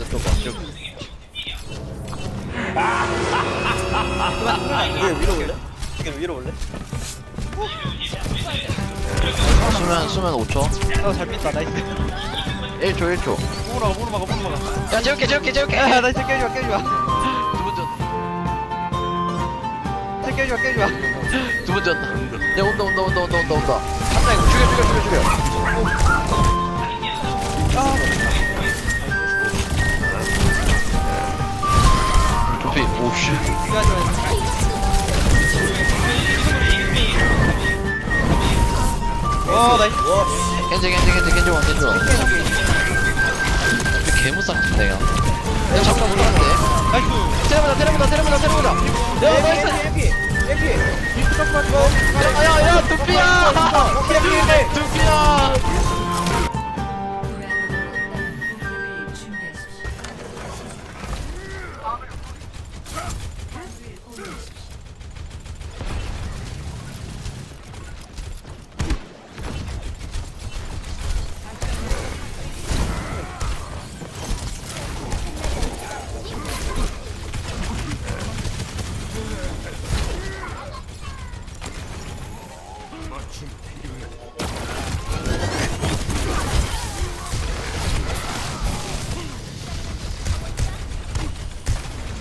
먼저 떠봐. 쭉. 위에 위로 올래? 지금 위로 올래? 수면 수면 5초. 어잘 민다 나이스 1초 1초. 뽕으로 막아 뽕으로 막아 뽕으로 막아 야 재울게 재울게 재울게. 야 나이스 깨줘봐 깨줘봐 두분 전. 쟤 깨줘봐 깨줘봐 두분 전. 야 온다 온다 온다 온다 온다 온다. 한다 이거 죽여 죽여 죽여 죽여. 와 나이스 겐지 겐지 겐지 겐지 원 겐지 원. 그 개무쌍인데 야. 야 잠깐 모르는데. 나이스 때려보자 때려보자 때려보자 때려보자. 야 나이스. 야야야 두피야. 두피야.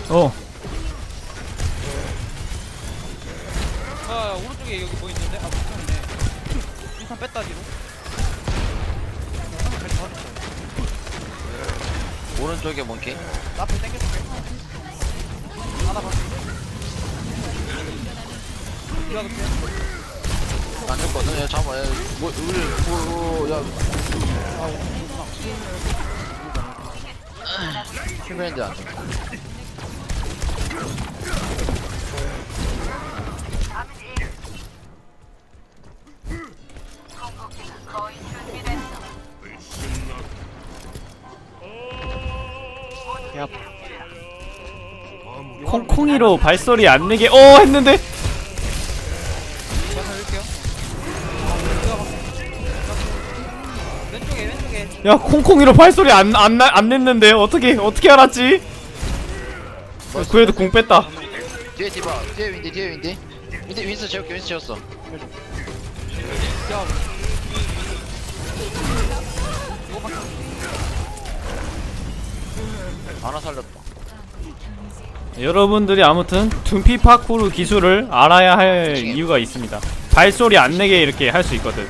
어. 아 오른쪽에 여기 뭐 있는데? 아 못하네. 일단 뺐다 뒤로. 잘 잡았어 오른쪽에 몽키. 앞에 땡겼어 하나 봐 이거 급해 안 죽거든. 야. 야, 뭐 우리 뭐 야. 슈맨드 안 아파 콩콩이로 발소리 안 내게 어 했는데 야 콩콩이로 발소리 안 안 안 냈는데 어떻게 어떻게 알았지 그래도 공 뺐다 뒤에 디바. 뒤에 윈디 뒤에 윈디. 윈디 윈스 재울게 윈스 재웠어. 야 하나 살렸다. 여러분들이 아무튼 둠피 파쿠르 기술을 알아야 할 이유가 있습니다 발소리 안 내게 이렇게 할 수 있거든?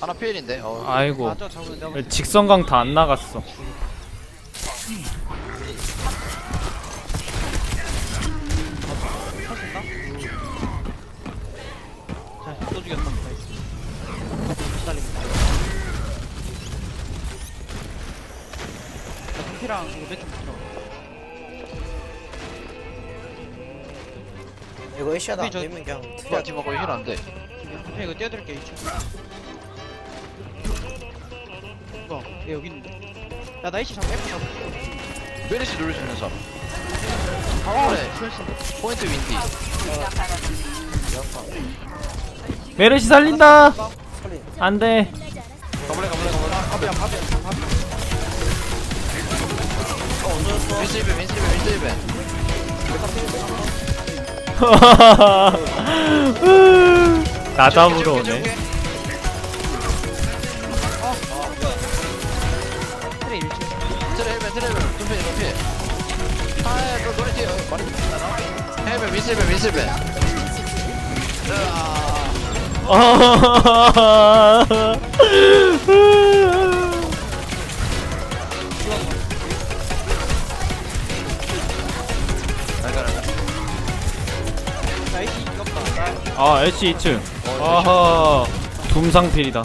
하나 피일인데. 어. 아이고. 잡으면 내가 직선강 다 안 나갔어. 자또 죽였다. 나이스 기다립니다. 자 두피랑 이거 몇좀 이거 에시아도 안 저- 되면 그냥 디바 디바 거의 힐안 돼. 두피 이거 띄워드릴게 2층 이거 얘 여기 있는데 야 나이시 잡아 F 잡아 메르시 누를 수 있는 사람. 아 그래. 그래 포인트 윈디. 메르시 살린다 안돼 가볼래 가볼래 가볼래. 밥이야 밥이야 밥이야 윈스 이벤 윈스 이벤 윈스 이벤. 나 잡으러 오네 어, 아 애쉬 2층. 아하 둠상필이다.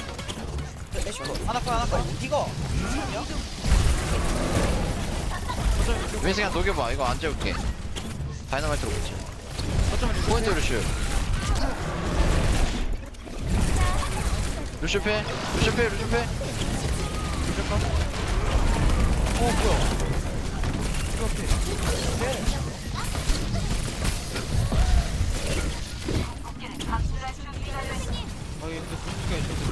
하나 꺼 하나 꺼 이거 윈스 그냥 녹여봐 이거 안 재울게. 다이너마이트로 이거 포인트 루슈. 루슈 패 루슈 패 루슈 패. 어 뭐야 이거 어때 아니 근데 분위기가 있어서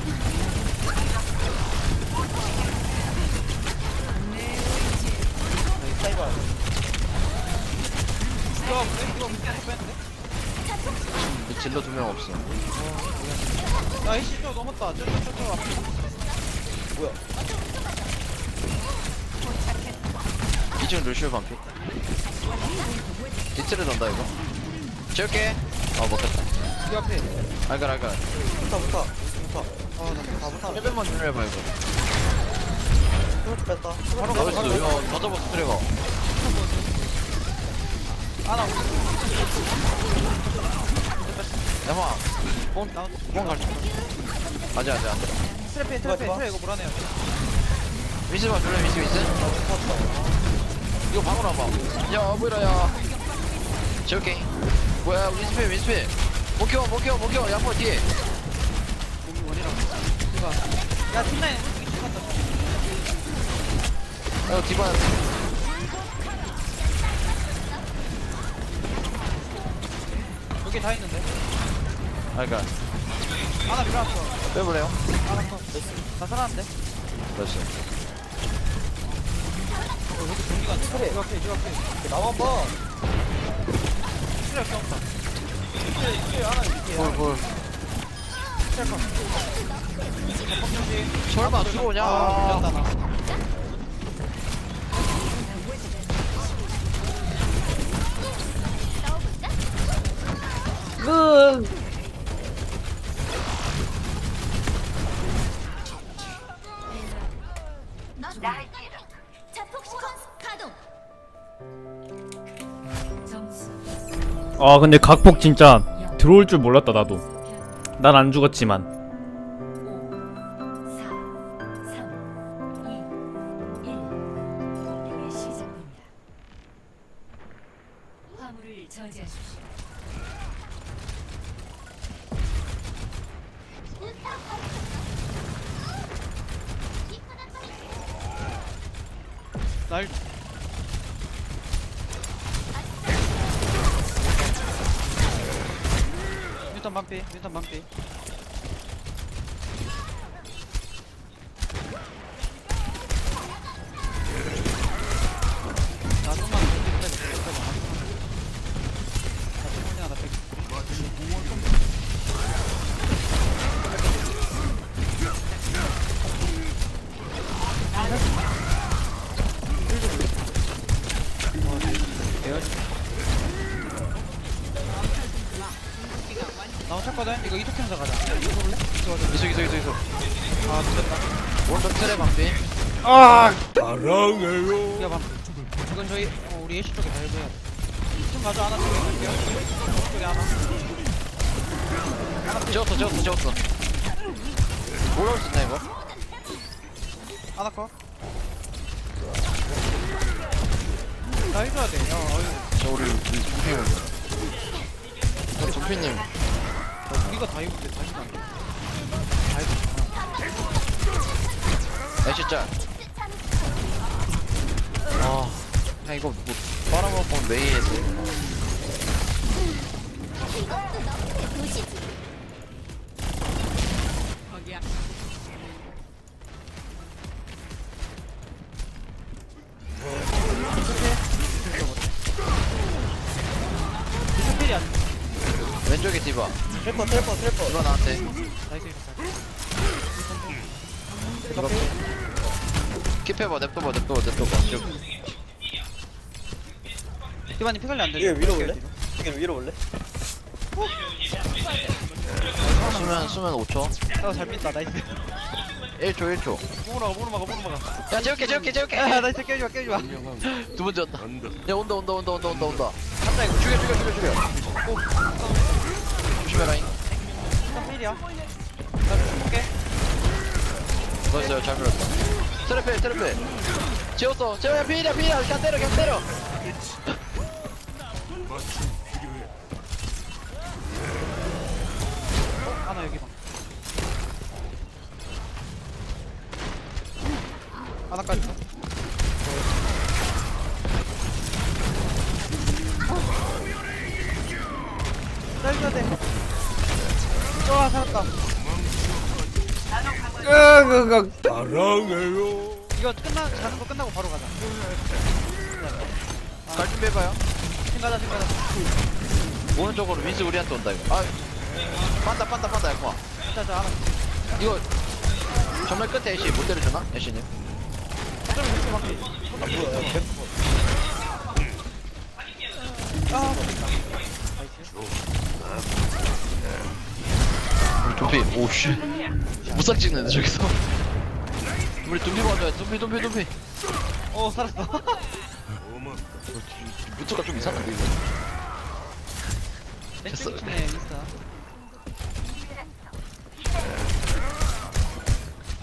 이거 이거 없네? 이거 밑에 뺐는데? 근데 딜러 두 명 없어. 나 AC 좀 넘었다 저저저저 앞에 뭐야 2층 루시오 반피. 디트를 던다 이거. 지울게. 아 먹혔다. 이 앞에 알갈 알갈. 붙어 붙어 붙어 어, 아나다 붙어 100만 줄여봐 이거. 트로트 뺐다 바로 가. 나이스 더 잡았어 트레가 아나 야마 나뽕 갈수 아직 아직 안돼 트래피 트래피 트래 이거 몰아내요. 미스 봐 줄래 미스 미스 이거 방울 와봐 야 뭐이라야 지울게 뭐야 미스필 미스필 못 키워 못 키워 못 키워 양보 뒤에 몸이 원이라고. 이거. 야 팀라인 야 디바 여기 다 있는데. 알갈 아나 밀어왔어. 빼볼래요? 아나 컷. 나 살았는데. 됐어 어, 여기 돼. 그래. 이거 앞에 이거 앞에. 나만 봐 트래 없다 이게 이게 하나 이게 볼볼 트래 컷. pom정지. 설마 들어오냐 아, 밀렸다 나. 아 근데 각폭 진짜 들어올 줄 몰랐다 나도 난 안 죽었지만 5 4 3 2 1 공격이 시작됩니다. 화물을 저지하십시오. 날. 일단 반피, 일단 반피. 아, 됐다. 오른쪽 트레 반피 아 이거 봐. 이건 저희, 어, 우리 예시 쪽에 다 해줘야 돼. 좀 가져, 하나 쪽에 갈게요. 쪽에 하나. 지웠어 지웠어 지웠어 올라올 수 있나 이거? 하나 컷. 나 해줘야 돼. 야, 어휴. 저 우리 우리 준피 우리 준피님 야, 우리가 다 입은데 애쉬 짤 아, 그냥 이거 뭐 빨아먹으면 메이에서 돼. 왼쪽에 디바. 트래퍼 트래퍼 트래퍼 디바 나한테. 나이스, 디바 킵해봐 냅둬봐 냅둬봐 냅둬봐 디바님 피 관리 안 돼. 이게 위로 올래? 이게 위로 올래? 수면 수면 5초 어, 잘 민다. 나이스. 1초 1초 몸으로 가, 몸으로 막아, 몸으로 막아. 야 재울게 재울게 재울게 야, 나이스. 깨우지 마, 깨우지 마. 두 번째 왔다 야 온다 온다 온다 온다 온다 온다 간다, 이거. 죽여 죽여 죽여 죽여 조심해라잉 일단 필이야. 나이스 잘 밀었다 트래필 트래필 지웠어 재호야 피이야 피이야 그냥 때려 그냥 때려 하나 여기 봐. 하나까지. 봐. 살려야 돼. 좋아, 살았다. 이거 끝나, 자는 거 끝나고 바로 가자. 갈 준비해봐요. 생가자 생가자. 오른쪽으로 윈스 우리한테 온다 이거. 아 빤다 빤다 빤다 야구아 자자 하나 이거 정말 끝에 애쉬 못 때려주나? 애쉬님? 좀 이렇게 막 아 뭐야 야 개- 오씨 무삭 찍는데 저기서 우리 둠피 봐줘야 둠피 둠피 둠피 오 살았어 루트가 좀 이상한데 이거 왼쪽 치네 인스타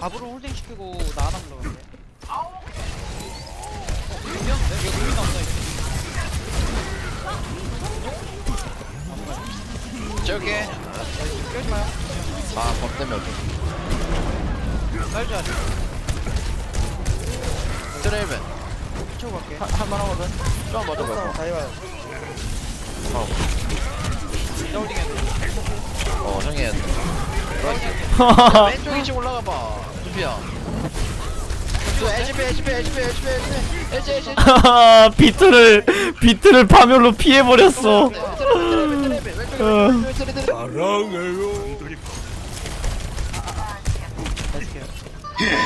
밥으로 홀딩 시키고 나안 하면 그러는데 어? 이거 미안한데? 이거 루이 나온다 이제 저기 깨지 마요 아법 때문에 어떡해 날줘야 돼 트레이븐. 치고 갈게. 할만하거든? 좀 맞아봐 싸움 다 해봐요 나 홀딩 해야 돼. 어 정해야 돼. 왼쪽 2층 올라가봐. 둠피야 저 HP HP HP HP HP HP HP 비트를 비트를 파멸로 피해버렸어. 나이스 케어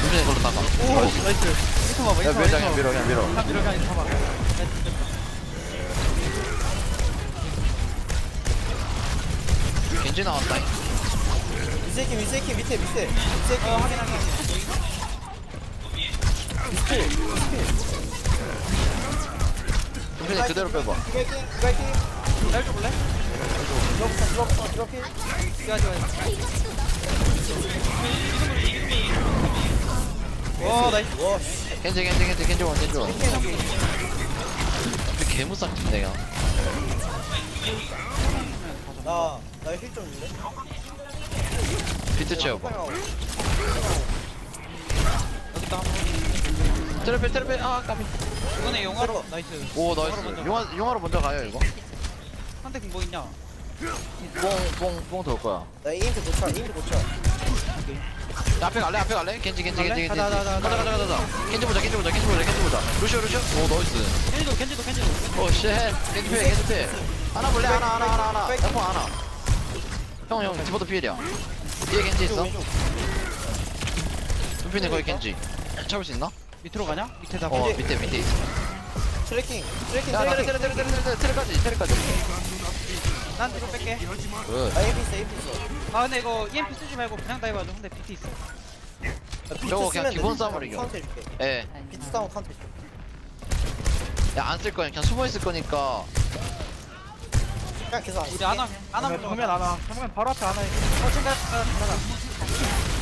둠피네 걸로 나가 오 나이스 이거 봐봐 야 밀어 그냥 밀어 그냥 밀어 그냥 밀어 그냥 잡아 겐지 나왔다 미세키 미세키 밑에 밑에 미세키 어 확인 확인 둠피네 그대로 빼봐 기갈킹 기갈킹 날줘 볼래? 들어부터 들어부터 들어킹 이거 하지 마요 와 나이스. 와씨. 겐지 겐지 겐지 겐지 원 겐지 원. 둠피 개무쌍 친다 야. 나나힐좀 줄래? 비트 채워봐. 여기다. 한번 트래필 트래필 아 까비. 이번에 나이스. 오 나이스. 용화 용화로 먼저 가요 이거. 한대 뭐 있냐 뽕뽕뽕 돌 거야. 나 이인트 고쳐 이인트 고쳐. 야, 앞에 갈래 앞에 갈래? 겐지 겐지 겐지 겐지 가자, 가자, 가자 가자. 가자. 가자 겐지 보자 겐지 보자 겐지 보자 겐지 보자. 루시오 루시오. 오 나이스. 켄지도 켄지도 켄지도. 오쉣. 겐지 피해 겐지 피해. 하나 볼래? 하나 하나 하나 하나. 에포 하나. 형형 디버터 피해야. 뒤에 겐지 있어? 눈피는 거기 겐지. 잡을 수 있나? 밑으로 가냐? 밑에 다 어? 밑에 밑에 있어. 트래킹 트래킹 야 테레 트래킹. 테레 테레 테레 테레 테레까지 테레까지 난 뒤로 뺄게. 굿아 EMP 있어 EMP 있어 아 근데 이거 EMP 쓰지 말고 그냥 다 해봐줘 근데 BT 있어. 나 저거 그냥 기본 돼. 싸움으로 이겨. 해줄게. 예. 비트 싸움 카운터 해줄게. 야 안 쓸 거야. 그냥 숨어 있을 거니까. 그냥 계속 안 우리 안와 안와 보면 안와 정면 바로 앞에 안와 어. 지금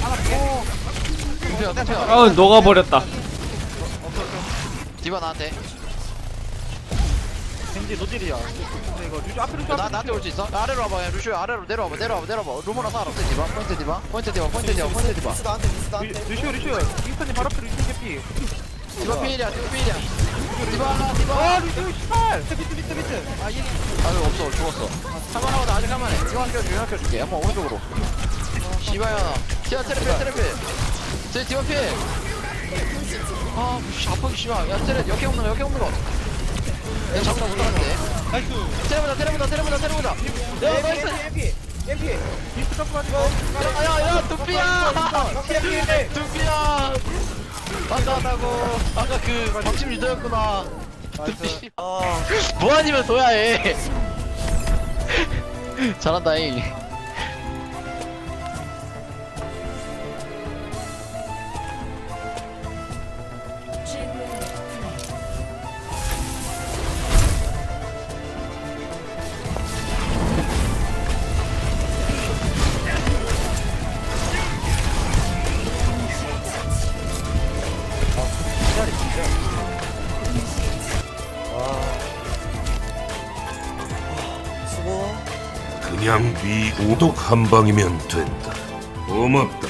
안와 눈피야 아 녹아버렸다. 디바 나한테 겐지 노질이야. 근데 이거 루즈 앞으로 나 나한테 올 수 있어? 아래로 와봐 야, 루시오 아래로 내려와봐 내려와봐 내려와봐. 루머나 살아 포인트 디바 포인트 디바 포인트 디바 포인트 디바 포인트 디바. 미스 나한테 미스 나한테 루시오 루시오. 윈스턴이 바로 앞에 루시오 개피. 디바 필이야 디바 필이야. 디바 아 디바 루시오 씨발. 밑에 밑에 밑에 아 얘. 아 이거 없어 죽었어. 한번하고 아직 한번해 이거 한 켜줄게 이거 한 켜줄게. 한번 오른쪽으로. 시바야. 디바 트래필 트래필 제 디바 필 아, 씨, 아프기 씨발. 야, 테레, 역행 없는 거, 역행 없는 거. 야, 잡으다 못 나갔네. 나이스 테레보자, 테레보자, 테레보자, 테레보자. 야, 나이스. EMP EMP 윈스턴 점프 가지고 야, 야, 야, 두피야! 두피야! 왔다고. 아까 그 방침 유도였구나. 두피. 아뭐 아니면 둬야 해. 잘한다잉. 그냥 위 오독 한 방이면 된다. 고맙다.